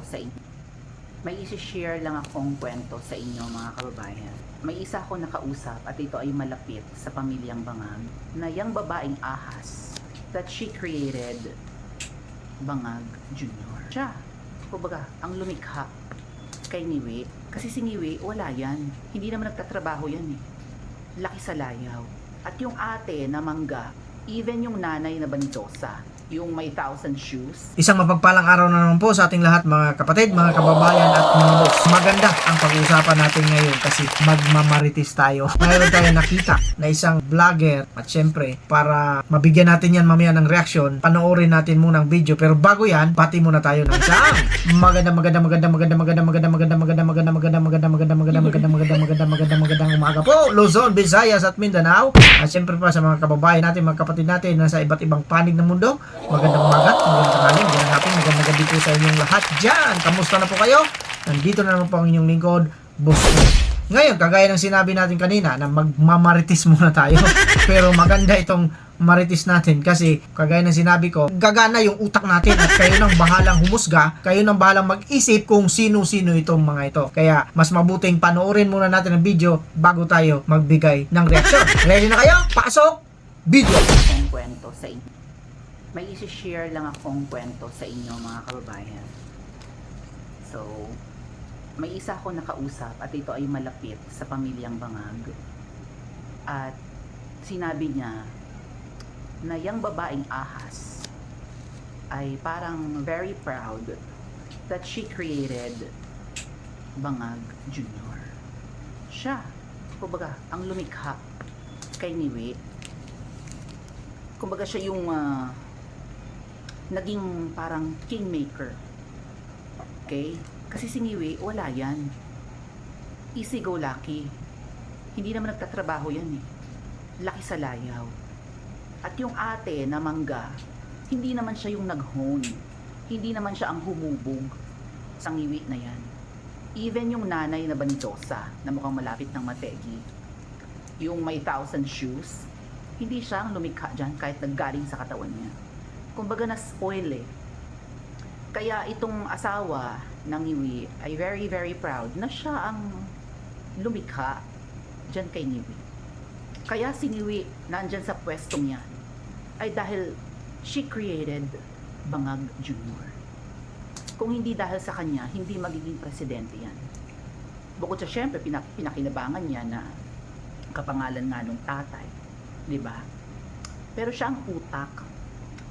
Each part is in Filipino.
kwento sa inyo. May isi-share lang akong kwento sa inyo mga kababayan. May isa ako nakausap at ito ay malapit sa pamilyang Bangag na yung babaeng ahas that she created Bangag Junior. Siya, kumbaga, ang lumikha kay Niwi. Kasi si Niwi, wala yan. Hindi naman nagtatrabaho yan eh. Laki sa layaw. At yung ate na mangga, even yung nanay na banitosa, yung may thousand shoes, Isang mapagpalang araw na naman po sa ating lahat mga kapatid, mga kababayan at mga boss. Maganda ang pag-uusapan natin ngayon kasi magmamarites tayo. Mayroon tayo nakita na isang vlogger at syempre para mabigyan natin yan mamaya ng reaksyon, panoorin natin muna ang video. Pero bago yan, pati muna tayo ng isang maganda maganda maganda maganda maganda maganda maganda maganda maganda maganda maganda maganda maganda maganda maganda maganda maganda magandang umaga po Luzon, Visayas at Mindanao. At syempre pa sa mga kababayan natin, mga kapatid natin na sa iba't ibang panig ng mundo. Magandang umaga, magandang tanghali, magandang hapon, magandang gabi po sa inyong lahat dyan. Kamusta na po kayo? Nandito na naman po ang inyong lingkod, Boss. Ngayon, kagaya ng sinabi natin kanina na magmamaritis muna tayo. Pero maganda itong maritis natin kasi kagaya ng sinabi ko, gagana yung utak natin at kayo nang bahalang humusga, kayo nang bahalang mag-isip kung sino-sino itong mga ito. Kaya mas mabuting panoorin muna natin ang video bago tayo magbigay ng reaksyon. Ready na kayo? Pasok! Video! Akong kwento sa inyo. May isi-share lang akong kwento sa inyo mga kababayan. So, may isa ako nakausap at ito ay malapit sa pamilyang Bangag. At sinabi niya na yung babaeng ahas ay parang very proud that she created Bangag Junior. Siya, kumbaga, ang lumikha kay Niwi kumbaga siya yung ah, naging parang kingmaker. Okay? Kasi si Niwi, wala yan. Easy go lucky. Hindi naman nagtatrabaho yan eh. Laki sa layaw. At yung ate na mangga, hindi naman siya yung nag-hone. Hindi naman siya ang humubog sa ngiwi na yan. Even yung nanay na bandosa na mukhang malapit ng mategi, yung may thousand shoes, hindi siya ang lumikha dyan kahit naggaling sa katawan niya. Kumbaga na-spoil eh. Kaya itong asawa ng Niwi ay very very proud na siya ang lumikha dyan kay Niwi. Kaya si Niwi nandyan sa pwestong yan ay dahil she created Bangag Junior. Kung hindi dahil sa kanya, hindi magiging presidente yan. Bukod sa syempre, pinak- pinakinabangan niya na kapangalan nga nung tatay. 'Di ba? Pero siya ang utak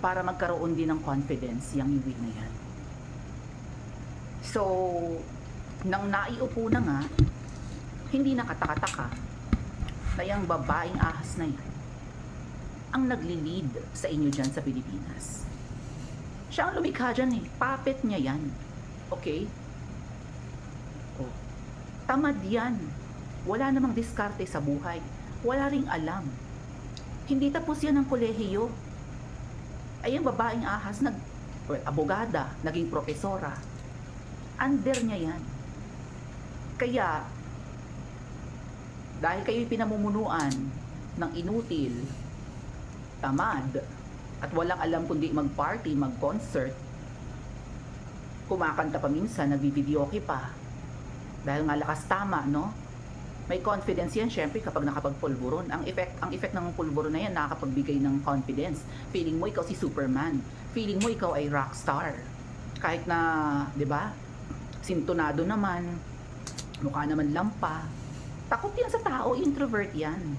para magkaroon din ng confidence yung iwi na yan. So, nang naiupo na nga, hindi nakatakataka na yung babaeng ahas na yan ang nagli-lead sa inyo dyan sa Pilipinas. Siya ang lumikha dyan eh. Puppet niya yan. Okay? Oh. Tamad yan. Wala namang diskarte sa buhay. Wala ring alam. Hindi tapos yan ng kolehiyo. Ay yung babaeng ahas, nag, well, abogada, naging profesora. Under niya yan. Kaya, dahil kayo'y pinamumunuan ng inutil, tamad, at walang alam kundi mag-party, mag-concert, kumakanta pa minsan, nagbibideoke pa. Dahil nga lakas tama, no? May confidence yan syempre kapag nakapagpulburon. Ang effect ang effect ng pulburon na yan nakakapagbigay ng confidence. Feeling mo ikaw si Superman. Feeling mo ikaw ay rockstar. Kahit na, 'di ba? Sintonado naman, mukha naman lampa. Takot yan sa tao, introvert yan.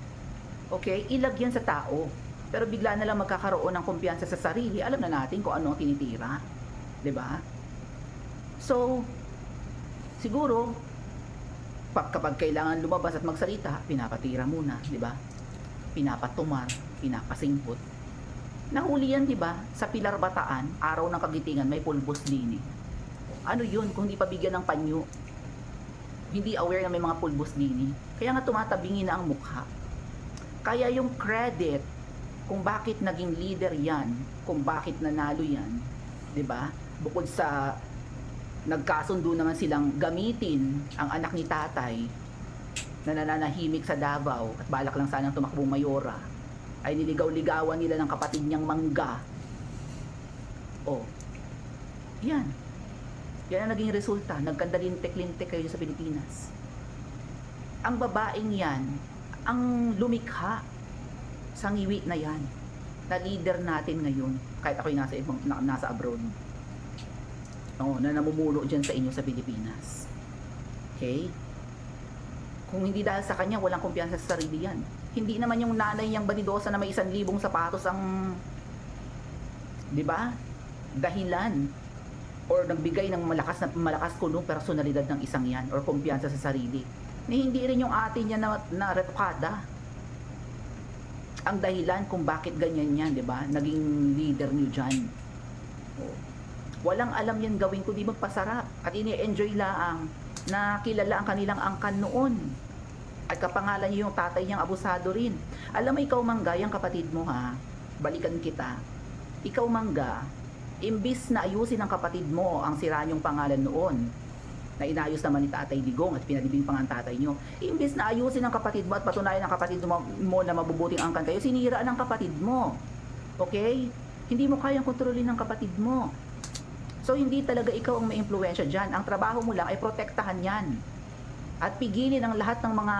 Okay? Ilag yan sa tao. Pero bigla na lang magkakaroon ng kumpiyansa sa sarili, alam na natin kung ano ang tinitira. 'Di ba? So, siguro, pag kapag kailangan lumabas at magsalita, pinapatira muna, di ba? Pinapatumar, pinapasimpot. Nahuli yan, di ba? Sa Pilar Bataan, araw ng kagitingan, may pulbos din eh. Ano yun kung hindi pabigyan ng panyo? Hindi aware na may mga pulbos din eh. Kaya nga tumatabingi na ang mukha. Kaya yung credit kung bakit naging leader yan, kung bakit nanalo yan, di ba? Bukod sa nagkasundo naman silang gamitin ang anak ni tatay na nananahimik sa Davao at balak lang sanang tumakbong mayora ay niligaw-ligawan nila ng kapatid niyang mangga. Oh. Yan. Yan ang naging resulta. Nagkandalintek-lintek kayo sa Pilipinas. Ang babaeng yan, ang lumikha sa ngiwi na yan, na leader natin ngayon, kahit ako'y nasa, ibang, na, nasa abroad. Oo, na namumuno dyan sa inyo sa Pilipinas. Okay? Kung hindi dahil sa kanya, walang kumpiyansa sa sarili yan. Hindi naman yung nanay niyang banidosa na may isang libong sapatos ang, di ba? Dahilan or nagbigay ng malakas na malakas kuno personalidad ng isang yan or kumpiyansa sa sarili. Ni hindi rin yung ate niya na, na retokada ang dahilan kung bakit ganyan yan, di ba? Naging leader niyo dyan. Oh. Walang alam yan gawin kundi magpasarap at ini-enjoy laang na kilala ang kanilang angkan noon. At kapangalan niyo yung tatay niyang abusado rin. Alam mo ikaw mangga, yung kapatid mo ha, balikan kita. Ikaw mangga, imbis na ayusin ng kapatid mo ang sira niyong pangalan noon, na inayos naman ni Tatay Digong at pinalibing pang ang tatay nyo. Imbis na ayusin ng kapatid mo at patunayan ng kapatid mo, mo na mabubuting angkan kayo, sinira ng kapatid mo. Okay? Hindi mo kayang kontrolin ng kapatid mo. So, hindi talaga ikaw ang may impluensya dyan. Ang trabaho mo lang ay protektahan yan. At pigilin ang lahat ng mga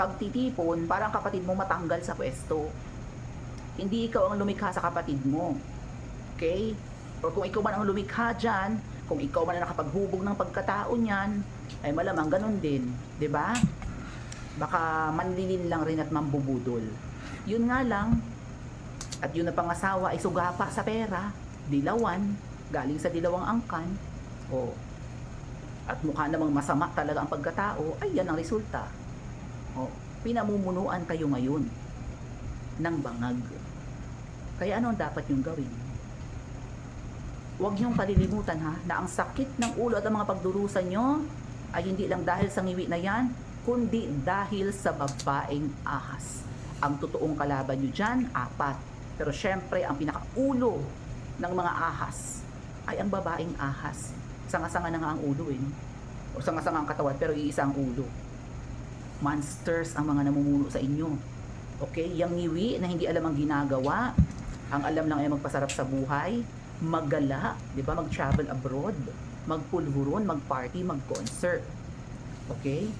pagtitipon para ang kapatid mo matanggal sa pwesto. Hindi ikaw ang lumikha sa kapatid mo. Okay? Or kung ikaw man ang lumikha dyan, kung ikaw man ang nakapaghubog ng pagkatao niyan, ay malamang ganun din. 'di ba? Baka manlilin lang rin at mambubudol. Yun nga lang, at yun na pangasawa ay sugapa sa pera, dilawan, galing sa dilawang angkan, o at mukha namang masama talaga ang pagkatao, ay yan ang resulta. O, pinamumunuan kayo ngayon ng bangag. Kaya ano ang dapat yung gawin? Huwag niyong palilimutan ha, na ang sakit ng ulo at ang mga pagdurusan nyo ay hindi lang dahil sa ngiwi na yan, kundi dahil sa babaeng ahas. Ang totoong kalaban nyo dyan, apat. Pero syempre, ang pinakaulo ng mga ahas ay ang babaeng ahas. Sanga-sanga na nga ang ulo eh. O sanga-sanga ang katawan, pero iisa ang ulo. Monsters ang mga namumuno sa inyo. Okay? Yang ngiwi na hindi alam ang ginagawa, ang alam lang ay magpasarap sa buhay, maggala, di ba? Mag-travel abroad, magpulburon, mag-party, mag-concert. Okay?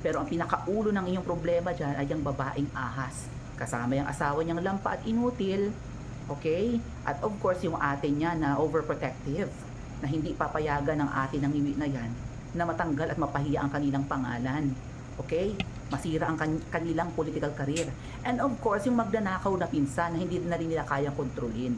Pero ang pinakaulo ng inyong problema dyan ay ang babaeng ahas. Kasama yung asawa niyang lampa at inutil. Okay? At of course, yung ate niya na overprotective na hindi papayagan ng ate ng iwi na yan na matanggal at mapahiya ang kanilang pangalan. Okay? Masira ang kan- kanilang political career. And of course, yung magnanakaw na pinsan na hindi na rin nila kayang kontrolin.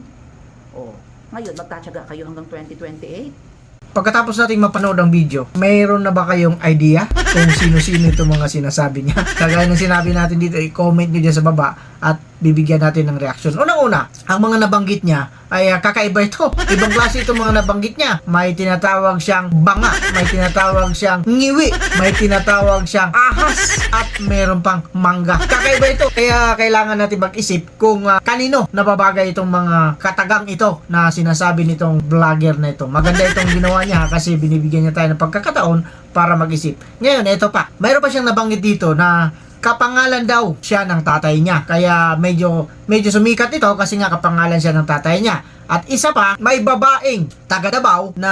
Oh, ngayon magtatyaga kayo hanggang 2028? Pagkatapos nating mapanood ang video, mayroon na ba kayong idea kung sino-sino itong mga sinasabi niya? Kagaya ng sinabi natin dito, i-comment nyo dyan sa baba at bibigyan natin ng reaction. Unang-una, ang mga nabanggit niya ay ah, kakaiba ito. Ibang klase itong mga nabanggit niya. May tinatawag siyang banga, may tinatawag siyang ngiwi, may tinatawag siyang ahas, at meron pang mangga. Kakaiba ito. Kaya kailangan natin mag-isip kung ah, kanino nababagay itong mga katagang ito na sinasabi nitong vlogger na ito. Maganda itong ginawa niya kasi binibigyan niya tayo ng pagkakataon para mag-isip. Ngayon, ito pa. Mayroon pa siyang nabanggit dito na kapangalan daw siya ng tatay niya. Kaya medyo medyo sumikat ito kasi nga kapangalan siya ng tatay niya. At isa pa, may babaeng taga Davao na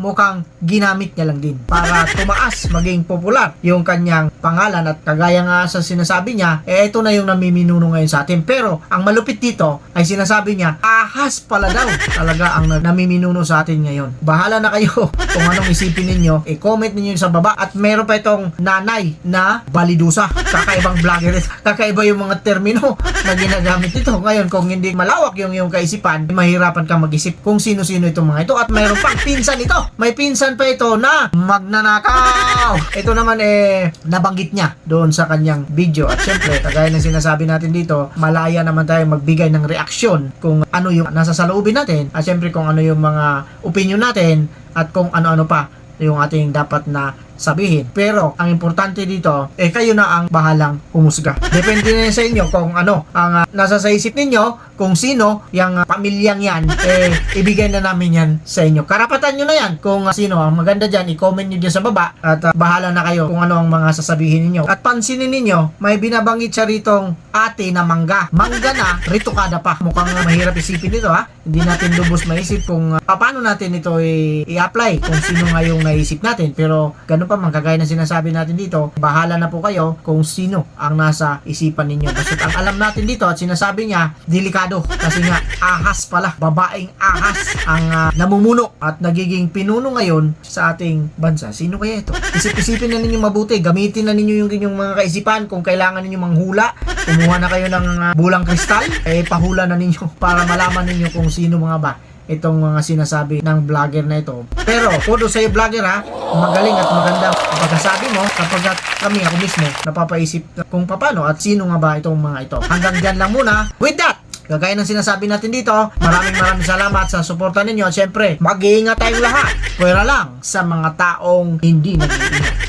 mukhang ginamit niya lang din para tumaas, maging popular yung kanyang pangalan at kagaya nga sa sinasabi niya, eh ito na yung namiminuno ngayon sa atin. Pero ang malupit dito ay sinasabi niya, ahas pala daw talaga ang namiminuno sa atin ngayon. Bahala na kayo kung anong isipin ninyo, i-comment ninyo sa baba at meron pa itong nanay na balidusa. Kakaibang vlogger ito. Kakaiba yung mga termino na ginagamit ito. Ngayon, kung hindi malawak yung yung kaisipan, mahirapan ka mag-isip kung sino-sino itong mga ito. At mayroon pang pinsan ito. May pinsan pa ito na magnanakaw. Ito naman eh, nabanggit niya doon sa kanyang video. At syempre, kagaya ng sinasabi natin dito, malaya naman tayo magbigay ng reaksyon kung ano yung nasa saloobin natin. At syempre kung ano yung mga opinion natin at kung ano-ano pa yung ating dapat na sabihin. Pero ang importante dito, eh kayo na ang bahalang humusga. Depende na sa inyo kung ano ang ah, nasa sa isip ninyo, kung sino yung uh, pamilyang yan, eh, ibigay na namin yan sa inyo. Karapatan nyo na yan kung uh, sino ang maganda dyan, i-comment nyo dyan sa baba at uh, bahala na kayo kung ano ang mga sasabihin ninyo. At pansinin ninyo, may binabanggit siya ritong ate na mangga. Mangga na, rito kada pa. Mukhang uh, mahirap isipin dito ha. Hindi natin lubos maisip kung uh, paano natin ito i-apply kung sino nga yung naisip natin. Pero ganun pa man, kagaya ng sinasabi natin dito, bahala na po kayo kung sino ang nasa isipan ninyo. Basta ang alam natin dito at sinasabi niya, delikado. Kasi nga, ahas pala, babaeng ahas ang ah, namumuno at nagiging pinuno ngayon sa ating bansa. Sino kaya ito? Isip-isipin na ninyo mabuti, gamitin na ninyo yung inyong mga kaisipan kung kailangan ninyo manghula. Kumuha na kayo ng ah, bulang kristal, eh pahula na ninyo para malaman ninyo kung sino mga ba itong mga sinasabi ng vlogger na ito. Pero, kudo sa'yo vlogger ha, magaling at maganda ang pagkasabi mo kapag kami ako mismo napapaisip kung paano at sino nga ba itong mga ito. Hanggang dyan lang muna. With that, Kagaya ng sinasabi natin dito, maraming maraming salamat sa suporta ninyo. At syempre, mag-iingat tayong lahat. Pwera lang sa mga taong hindi nag-iingat.